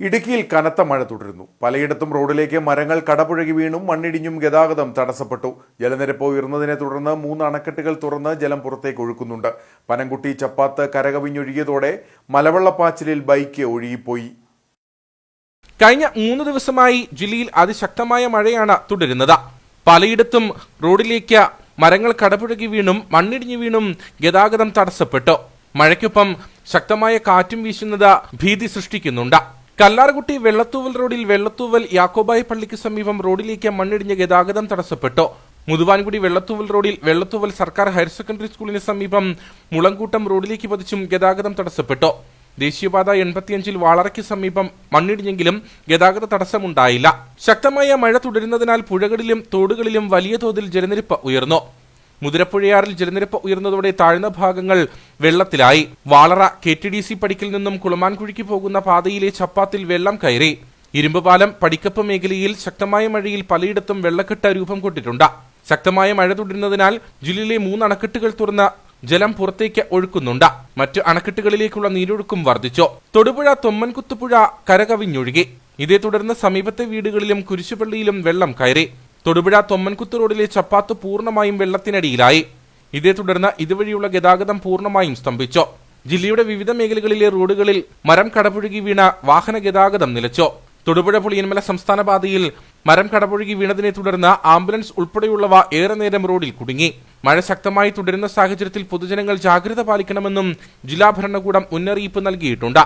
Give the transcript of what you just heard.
ഇടുക്കിയിൽ കനത്ത മഴ തുടരുന്നു. പലയിടത്തും റോഡിലേക്ക് മരങ്ങൾ കടപുഴകി വീണും മണ്ണിടിഞ്ഞും ഗതാഗതം തടസ്സപ്പെട്ടു. ജലനിരപ്പ് ഉയർന്നതിനെ തുടർന്ന് മൂന്ന് അണക്കെട്ടുകൾ തുറന്ന് ജലം പുറത്തേക്ക് ഒഴുക്കുന്നുണ്ട്. പനംകുട്ടി ചപ്പാത്ത് കരകവിഞ്ഞൊഴുകിയതോടെ മലവെള്ളപ്പാച്ചിലിൽ ബൈക്ക് ഒഴുകിപ്പോയി. കഴിഞ്ഞ മൂന്ന് ദിവസമായി ജില്ലയിൽ അതിശക്തമായ മഴയാണ് തുടരുന്നത്. പലയിടത്തും റോഡിലേക്ക് മരങ്ങൾ കടപുഴകി വീണും മണ്ണിടിഞ്ഞു വീണും ഗതാഗതം തടസ്സപ്പെട്ടു. മഴയ്ക്കൊപ്പം ശക്തമായ കാറ്റും വീശുന്നത് ഭീതി സൃഷ്ടിക്കുന്നുണ്ട്. കല്ലാർകുട്ടി വെള്ളത്തൂവൽ റോഡിൽ വെള്ളത്തൂവൽ യാക്കോബായ പള്ളിക്ക് സമീപം റോഡിലേക്ക് മണ്ണിടിഞ്ഞ ഗതാഗതം തടസ്സപ്പെട്ടു. മുതുവാൻകുടി വെള്ളത്തൂവൽ റോഡിൽ വെള്ളത്തൂവൽ സർക്കാർ ഹയർ സെക്കൻഡറി സ്കൂളിന് സമീപം മുളങ്കൂട്ടം റോഡിലേക്ക് പതിച്ചും ഗതാഗതം തടസ്സപ്പെട്ടു. ദേശീയപാത എൺപത്തിയഞ്ചിൽ വാളറയ്ക്ക് സമീപം മണ്ണിടിഞ്ഞെങ്കിലും ഗതാഗത തടസ്സമുണ്ടായില്ല. ശക്തമായ മഴ തുടരുന്നതിനാൽ പുഴകളിലും തോടുകളിലും വലിയ തോതിൽ ജലനിരപ്പ് ഉയർന്നു. മുതിരപ്പുഴയാറിൽ ജലനിരപ്പ് ഉയർന്നതോടെ താഴ്ന്ന ഭാഗങ്ങൾ വെള്ളത്തിലായി. Valara K T D C പടിക്കിൽ നിന്നും കുളമാൻകുഴിക്ക് പോകുന്ന പാതയിലെ ചപ്പാത്തിൽ വെള്ളം കയറി. ഇരുമ്പുപാലം പടിക്കപ്പ് മേഖലയിൽ ശക്തമായ മഴയിൽ പലയിടത്തും വെള്ളക്കെട്ട് രൂപം കൊണ്ടിട്ടുണ്ട് ശക്തമായ മഴ തുടരുന്നതിനാൽ ജില്ലയിലെ മൂന്ന് അണക്കെട്ടുകൾ തുറന്ന് ജലം പുറത്തേക്ക് ഒഴുക്കുന്നുണ്ട്. മറ്റ് അണക്കെട്ടുകളിലേക്കുള്ള നീരൊഴുക്കും വർദ്ധിച്ചു. തൊടുപുഴ തൊമ്മൻകുത്തുപുഴ കരകവിഞ്ഞൊഴുകി. ഇതേ തുടർന്ന് സമീപത്തെ വീടുകളിലും കുരിശുപള്ളിയിലും വെള്ളം കയറി. തൊടുപുഴ തൊമ്മൻകുത്ത് റോഡിലെ ചപ്പാത്ത് പൂർണമായും വെള്ളത്തിനടിയിലായി. ഇതേ തുടർന്ന് ഇതുവഴിയുള്ള ഗതാഗതം പൂർണമായും സ്തംഭിച്ചു. ജില്ലയുടെ വിവിധ മേഖലകളിലെ റോഡുകളിൽ മരം കടപുഴുകി വീണ വാഹന ഗതാഗതം നിലച്ചു. തൊടുപുഴ പുളിയന്മല സംസ്ഥാന പാതയിൽ മരം കടപുഴകി വീണതിനെ തുടർന്ന് ആംബുലൻസ് ഉൾപ്പെടെയുള്ളവ ഏറെ നേരം റോഡിൽ കുടുങ്ങി. മഴ ശക്തമായി തുടരുന്ന സാഹചര്യത്തിൽ പൊതുജനങ്ങൾ ജാഗ്രത പാലിക്കണമെന്നും ജില്ലാ ഭരണകൂടം മുന്നറിയിപ്പ് നൽകിയിട്ടുണ്ട്.